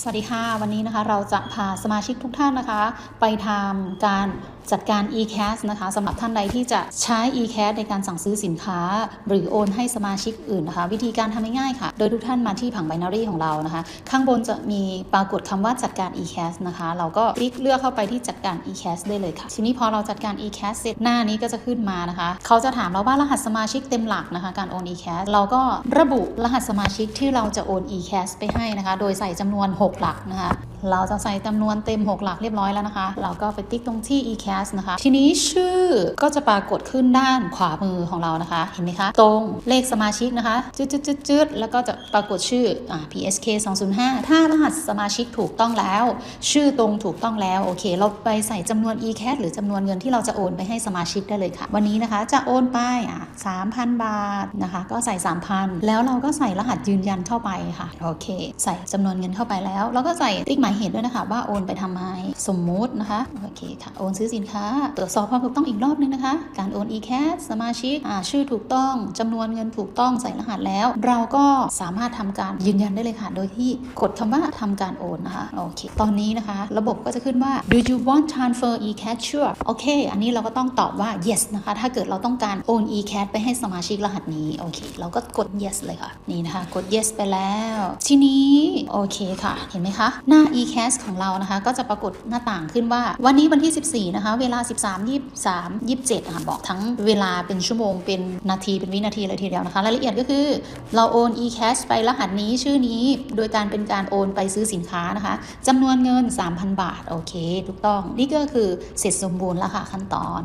สวัสดีค่ะ วันนี้นะคะเราจะพาสมาชิกทุกท่านนะคะ ไปทำการจัดการ e-cash นะคะสำหรับท่านใดที่จะใช้ e-cash ในการสั่งซื้อสินค้า หรือโอนให้สมาชิกอื่นนะคะ วิธีการทำง่ายๆค่ะ โดยทุกท่านมาที่ผัง binary ของเรานะคะ ข้างบนจะมีปรากฏคำว่าจัดการ e-cash นะคะ เราก็คลิกเลือกเข้าไปที่จัดการ e-cash ได้เลยค่ะ ทีนี้พอเราจัดการ e-cash เสร็จหน้านี้ก็จะขึ้นมานะคะ เขาจะถามเราว่ารหัสสมาชิกเต็มหลักนะคะ การโอน e-cash เราก็ระบุรหัสสมาชิกที่เราจะโอน e-cash ไปให้นะคะ โดยใส่จำนวน 6หลักนะคะเราจะใส่จำนวนเต็ม 6 หลักเรียบร้อยแล้วนะคะ เราก็ไปติ๊กตรงที่ e-cash นะคะ ทีนี้ชื่อก็จะปรากฏขึ้นด้านขวามือของเรานะคะ เห็นไหมคะ ตรงเลขสมาชิกนะคะจืดจืดจืดจืดแล้วก็จะปรากฏชื่ออ PSK 205 ถ้ารหัสสมาชิกถูกต้องแล้ว ชื่อตรงถูกต้องแล้ว โอเค เราไปใส่จำนวน e-cash หรือจำนวนเงินที่เราจะโอนไปให้สมาชิกได้เลยค่ะ วันนี้นะคะจะโอนไปอะ3,000 บาทนะคะ ก็ใส่ 3,000 แล้วเราก็ใส่รหัสยืนยันเข้าไปค่ะ โอเค ใส่จำนวนเงินเข้าไปแล้ว แล้วก็ใส่ติ๊กหมายเหตุด้วยนะคะ ว่าโอนไปทำไมสมมุตินะคะโอเคค่ะโอนซื้อสินค้า ตรวจสอบความถูกต้องอีกรอบนึงนะคะ การโอน e-cash สมาชิกชื่อถูกต้องจำนวนเงินถูกต้องใส่รหัสแล้ว เราก็สามารถทำการยืนยันได้เลยค่ะ โดยที่กดคำว่าทำการโอนนะคะโอเคตอนนี้นะคะ ระบบก็จะขึ้นว่า do you want transfer e-cash sure โอเค อันนี้เราก็ต้องตอบว่า yes นะคะ ถ้าเกิดเราต้องการโอน e-cash ไปให้สมาชิกรหัสนี้โอเค เราก็กด yes เลยค่ะนี่นะคะ กด yes ไปแล้ว ทีนี้โอเคค่ะ เห็นไหมคะ หน้า e-cash ของเรานะคะ ก็จะปรากฏหน้าต่างขึ้นว่า วันนี้วันที่ 14 นะคะ เวลา 13 23 27ค่ะบอกทั้งเวลาเป็นชั่วโมง เป็นนาที เป็นวินาทีเลยทีเดียวนะคะ รายละเอียดก็คือ เราโอน e-cash ไปรหัสนี้ชื่อนี้ โดยการเป็นการโอนไปซื้อสินค้านะคะจำนวนเงิน 3,000 บาท โอเค ถูกต้อง นี่ก็คือเสร็จสมบูรณ์แล้วค่ะขั้นตอน